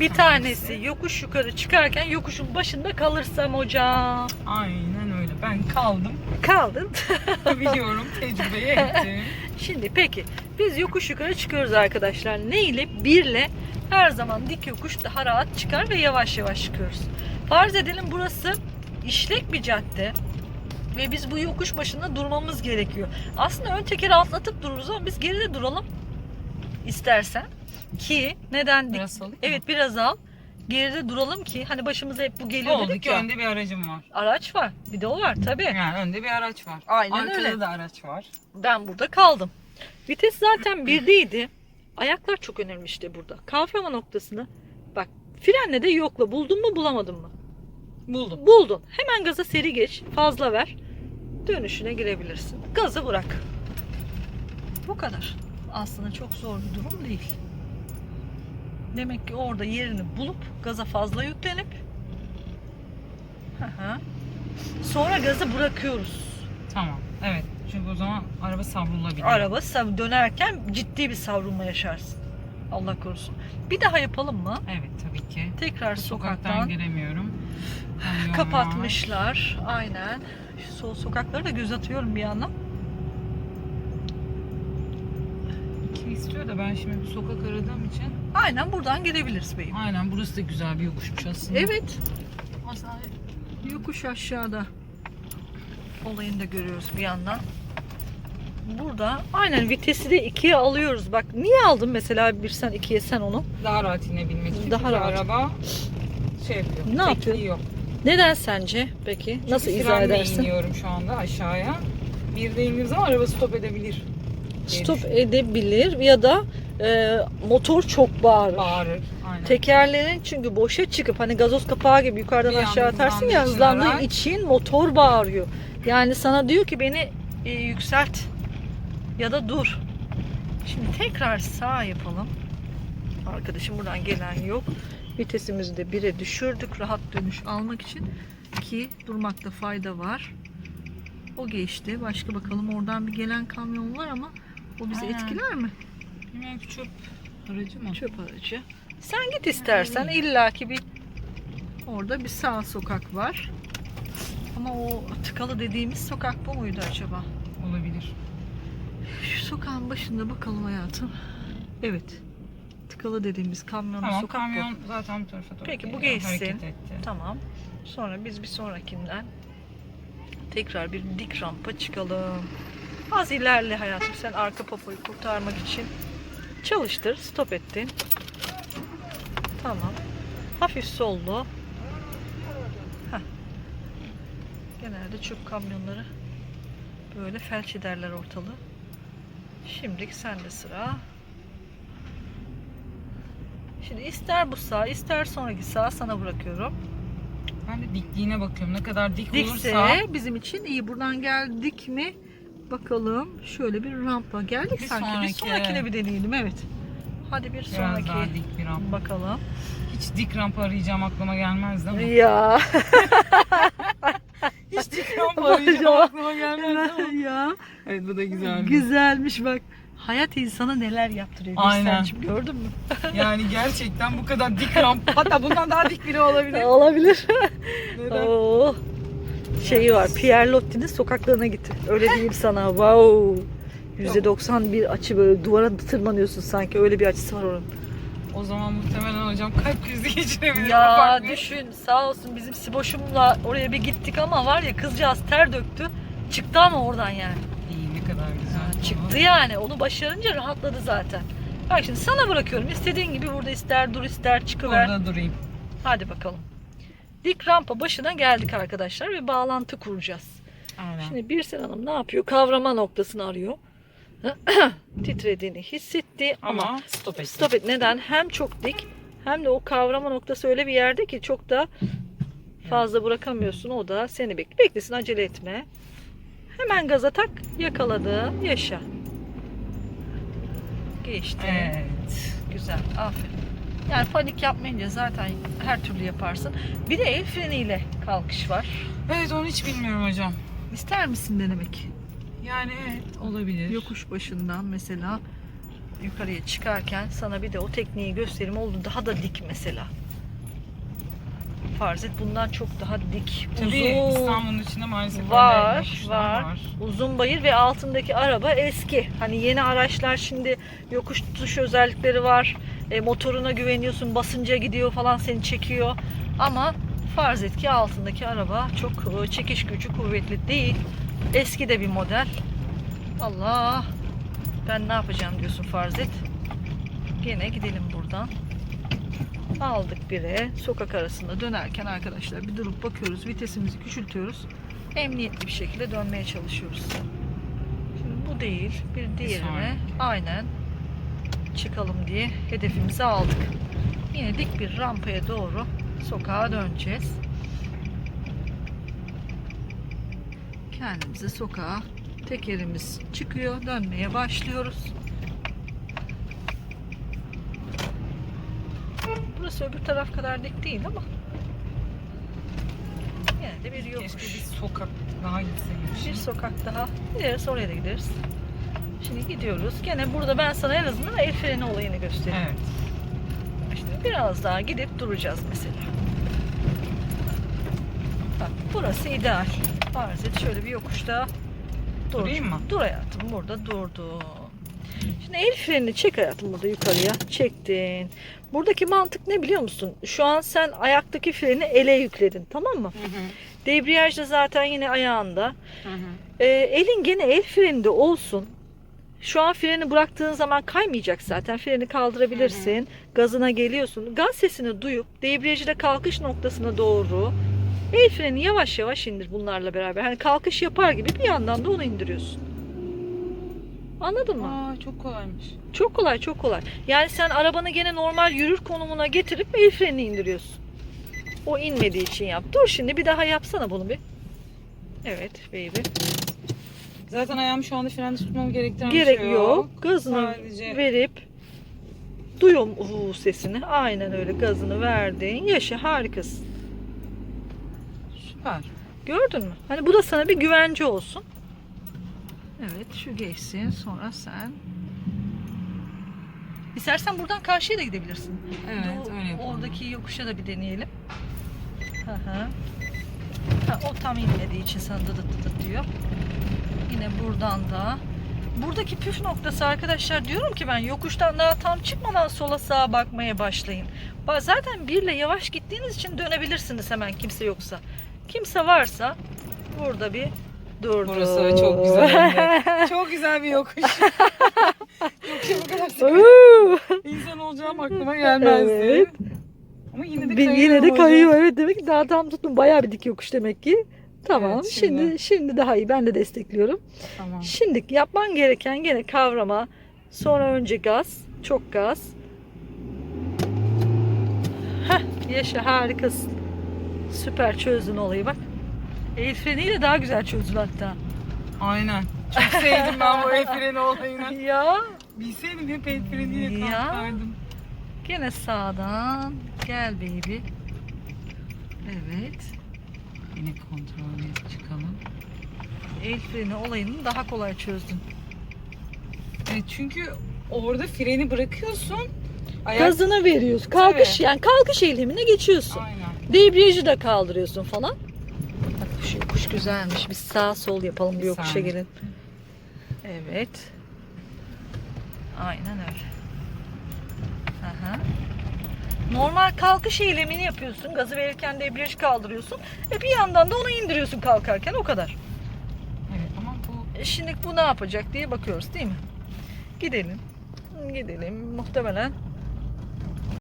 Bir tanesi yokuş yukarı çıkarken yokuşun başında kalırsam hocam. Aynen öyle. Ben kaldım. Kaldın. Biliyorum. Tecrübeye ettim. Şimdi peki biz yokuş yukarı çıkıyoruz arkadaşlar. Ne ile? Birle her zaman dik yokuş daha rahat çıkar ve yavaş yavaş çıkıyoruz. Farz edelim burası işlek bir cadde ve biz bu yokuş başında durmamız gerekiyor. Aslında ön tekeri atlatıp dururuz ama biz geride duralım istersen ki neden? Biraz alayım mı? Evet biraz al. Geride duralım ki hani başımıza hep bu geliyor Oldu dedik ki ya. önde bir aracım var. Araç var. Bir de o var tabii. Yani önde bir araç var. Aynen Arkada öyle. da araç var. Ben burada kaldım. Vites zaten birdeydi. Ayaklar çok önemli işte burada. Kavrama noktasını bak frenle de yokla. Buldun mu bulamadın mı? Buldum. Buldun. Hemen gaza seri geç. Fazla ver. Dönüşüne girebilirsin. Gazı bırak. Bu kadar. Aslında çok zor bir durum değil. Demek ki orada yerini bulup gaza fazla yüklenip sonra gazı bırakıyoruz. Tamam. Evet. Çünkü o zaman araba savrulabilir. Araba sav- dönerken ciddi bir savrulma yaşarsın. Allah korusun. Bir daha yapalım mı? Evet tabii ki. Tekrar Bu sokaktan sokaktan giremiyorum. Kapatmışlar. Aynen. Şu sol sokakları da göz atıyorum bir yandan. İstiyor da ben şimdi bir sokak aradığım için. Aynen buradan girebiliriz beyim. Aynen burası da güzel bir yokuşmuş aslında. Evet. Yokuş aşağıda olayını da görüyoruz bir yandan. Burada aynen vitesi de ikiye alıyoruz. Bak niye aldın mesela bir sen ikiye sen onu? Daha rahat inebilmek için. Daha rahat. araba şey yapıyor. Ne yapıyor? Neden sence peki? Nasıl Çünkü izah frenle edersin? iniyorum şu anda aşağıya. Bir de indiğim zaman araba stop edebilir. Stop edebilir ya da e, motor çok bağırır. Bağırır. Aynen. Tekerlerin çünkü boşa çıkıp hani gazoz kapağı gibi yukarıdan Bir aşağı atarsın ya hızlandığı için motor bağırıyor. Yani sana diyor ki beni e, yükselt ya da dur. Şimdi tekrar sağ yapalım. Arkadaşım buradan gelen yok. Vitesimizi de 1'e düşürdük rahat dönüş almak için ki durmakta fayda var. O geçti. Başka bakalım oradan bir gelen kamyon var ama o bizi Aynen. etkiler mi? Bilmiyorum ki çöp aracı mı? Çöp aracı. Sen git istersen illaki bir orada bir sağ sokak var. Ama o tıkalı dediğimiz sokak bu muydu acaba? Olabilir. Şu sokağın başında bakalım hayatım. Evet. Tıkalı dediğimiz kamyonlu Tamam sokak kamyon bu. zaten bu tarafa doğru Peki, bu geliyor, geçsin. Etti. Tamam. Sonra biz bir sonrakinden tekrar bir dik rampa çıkalım. Az ilerle hayatım sen arka popoyu kurtarmak için çalıştır. Stop ettin. Tamam. Hafif sollu. Heh. Genelde çöp kamyonları böyle felç ederler ortalığı. Şimdilik sende sıra. Şimdi ister bu sağ ister sonraki sağ sana bırakıyorum. Ben de dikliğine bakıyorum. Ne kadar dik Dikse olursa bizim için iyi. Buradan geldik mi? Bakalım. Şöyle bir rampa. Geldik Bir sanki. Bir sonraki, sonrakine bir deneyelim. Evet. Hadi bir biraz sonraki. daha dik bir rampa. Bakalım. Hiç dik rampa arayacağım aklıma gelmezdi ama. Ya. Hiç dik rampa arayacağım aklıma gelmezdi ama. ya. Evet bu da güzel. Güzelmiş bak. Hayat insana neler yaptırıyor. Aynen. Aynen. gördün mü? Yani gerçekten bu kadar dik rampa. Hatta bundan daha dik biri olabilir. Olabilir. Neden? Oo. Şeyi var. Pierre Loti'nin sokaklarına gitti. Öyle diyeyim sana. Wow. %90 bir açı böyle duvara tırmanıyorsun sanki. Öyle bir açısı var oranın. O zaman muhtemelen hocam kalp krizi geçirebilir. Ya düşün sağ olsun bizim Siboş'umla oraya bir gittik ama var ya kızcağız ter döktü. Çıktı ama oradan yani. İyi ne kadar güzel. Çıktı yani. Onu başarınca rahatladı zaten. Bak şimdi sana bırakıyorum. İstediğin gibi burada ister dur ister çıkıver. Orada durayım. Hadi bakalım. Dik rampa başına geldik arkadaşlar ve bağlantı kuracağız. Aynen. Şimdi Birsen Hanım ne yapıyor? Kavrama noktasını arıyor. Titrediğini hissetti ama, ama stop et. stop et. Neden? Hem çok dik hem de o kavrama noktası öyle bir yerde ki çok da fazla bırakamıyorsun. O da seni bekle. Beklesin acele etme. Hemen gaza tak. Yakaladı. Yaşa. Geçti. Evet. Güzel. Aferin. Yani panik yapmayınca zaten her türlü yaparsın. Bir de el freniyle kalkış var. Evet onu hiç bilmiyorum hocam. İster misin denemek? Yani evet olabilir. Yokuş başından mesela yukarıya çıkarken sana bir de o tekniği göstereyim oldu daha da dik mesela. Farz et bundan çok daha dik, Tabii uzun, İstanbul'un içinde maalesef Var, öyle yokuşlar var. uzun bayır ve altındaki araba eski. Hani yeni araçlar şimdi yokuş tutuş özellikleri var. E, motoruna güveniyorsun, basınca gidiyor falan seni çekiyor. Ama farz et ki altındaki araba çok e, çekiş gücü kuvvetli değil. Eski de bir model. Allah! Ben ne yapacağım diyorsun farz et. Gene gidelim buradan. Aldık bire. Sokak arasında dönerken arkadaşlar bir durup bakıyoruz. Vitesimizi küçültüyoruz. Emniyetli bir şekilde dönmeye çalışıyoruz. Şimdi bu değil. Bir diğerine aynen çıkalım diye hedefimizi aldık. Yine dik bir rampaya doğru sokağa döneceğiz. Kendimize sokağa tekerimiz çıkıyor. Dönmeye başlıyoruz. Burası öbür taraf kadar dik değil ama yine de bir Keşke yokuş. bir sokak daha gitseymiş. Bir sokak daha. Gideriz oraya da gideriz. Şimdi gidiyoruz. Gene burada ben sana en azından el freni olayını göstereyim. Evet. Şimdi biraz daha gidip duracağız mesela. Bak burası ideal. Farz et şöyle bir yokuşta dur. Durayım mı? Dur hayatım burada durdum. Şimdi el frenini çek hayatım burada yukarıya. Çektin. Buradaki mantık ne biliyor musun? Şu an sen ayaktaki freni ele yükledin tamam mı? Debriyaj da zaten yine ayağında. Ee, elin gene el freninde olsun. Şu an freni bıraktığın zaman kaymayacak zaten. Freni kaldırabilirsin. Gazına geliyorsun. Gaz sesini duyup debriyajı da kalkış noktasına doğru el freni yavaş yavaş indir bunlarla beraber. Hani kalkış yapar gibi bir yandan da onu indiriyorsun. Anladın mı? Aa çok kolaymış. Çok kolay çok kolay. Yani sen arabanı gene normal yürür konumuna getirip el frenini indiriyorsun. O inmediği için yap. Dur şimdi bir daha yapsana bunu bir. Evet baby. Zaten ayağımı şu anda frende tutmam gerektiren bir Gerek şey yok. Gazını Sadece- verip duyuyorum uhu sesini. Aynen öyle gazını verdin. Yaşa harikasın. Süper. Gördün mü? Hani bu da sana bir güvence olsun. Evet şu geçsin sonra sen. İstersen buradan karşıya da gidebilirsin. Evet öyle yapalım. Oradaki yokuşa da bir deneyelim. Hı hı. Ha, o tam inmediği için sana dıdıt dıdıt diyor. Yine buradan da. Buradaki püf noktası arkadaşlar diyorum ki ben yokuştan daha tam çıkmadan sola sağa bakmaya başlayın. Ba- Zaten birle yavaş gittiğiniz için dönebilirsiniz hemen kimse yoksa. Kimse varsa burada bir durdu. Burası çok güzel. çok güzel bir yokuş. Yokuşa bu kadar sıkı insan olacağım aklıma gelmezdi. Evet. Ama yine de kayıyor. yine de hocam. kayıyor evet demek ki daha tam tuttum bayağı bir dik yokuş demek ki. Tamam Evet, şimdi. şimdi. şimdi daha iyi ben de destekliyorum. Tamam. Şimdi yapman gereken gene kavrama sonra önce gaz çok gaz. Heh, yaşa harikasın. Süper çözdün olayı bak. El freniyle daha güzel çözdün hatta. Aynen. Çok sevdim ben bu el freni olayını. Ya Bilseydim hep el freniyle Ya. kalkardım. gene sağdan gel baby. Evet. Yine kontrol edip çıkalım. El freni olayını daha kolay çözdün. Evet çünkü orada freni bırakıyorsun. Ayak... Gazını veriyorsun. Kalkış Tabii. yani kalkış eylemine geçiyorsun. Aynen. Debriyajı da kaldırıyorsun falan. Güzelmiş. Biz sağ sol yapalım bir Bir yokuşa saniye. gelin. Evet. Aynen öyle. Aha. Normal kalkış eylemini yapıyorsun. Gazı verirken debriyajı kaldırıyorsun. Ve bir yandan da onu indiriyorsun kalkarken o kadar. Evet ama bu E Şimdi bu ne yapacak diye bakıyoruz değil mi? Gidelim. Gidelim. Muhtemelen